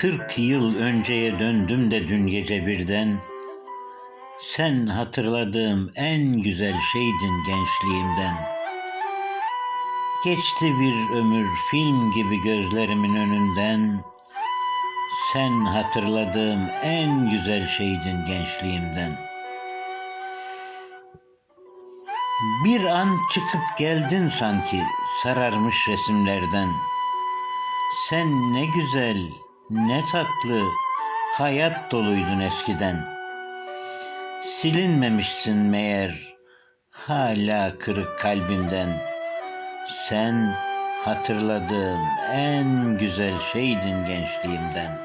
Kırk yıl önceye döndüm de dün gece birden. Sen hatırladığım en güzel şeydin gençliğimden. Geçti bir ömür film gibi gözlerimin önünden. Sen hatırladığım en güzel şeydin gençliğimden. Bir an çıkıp geldin sanki sararmış resimlerden. Sen ne güzel, ne tatlı, hayat doluydun eskiden. Silinmemişsin meğer hala kırık kalbinden. Sen hatırladığım en güzel şeydin gençliğimden.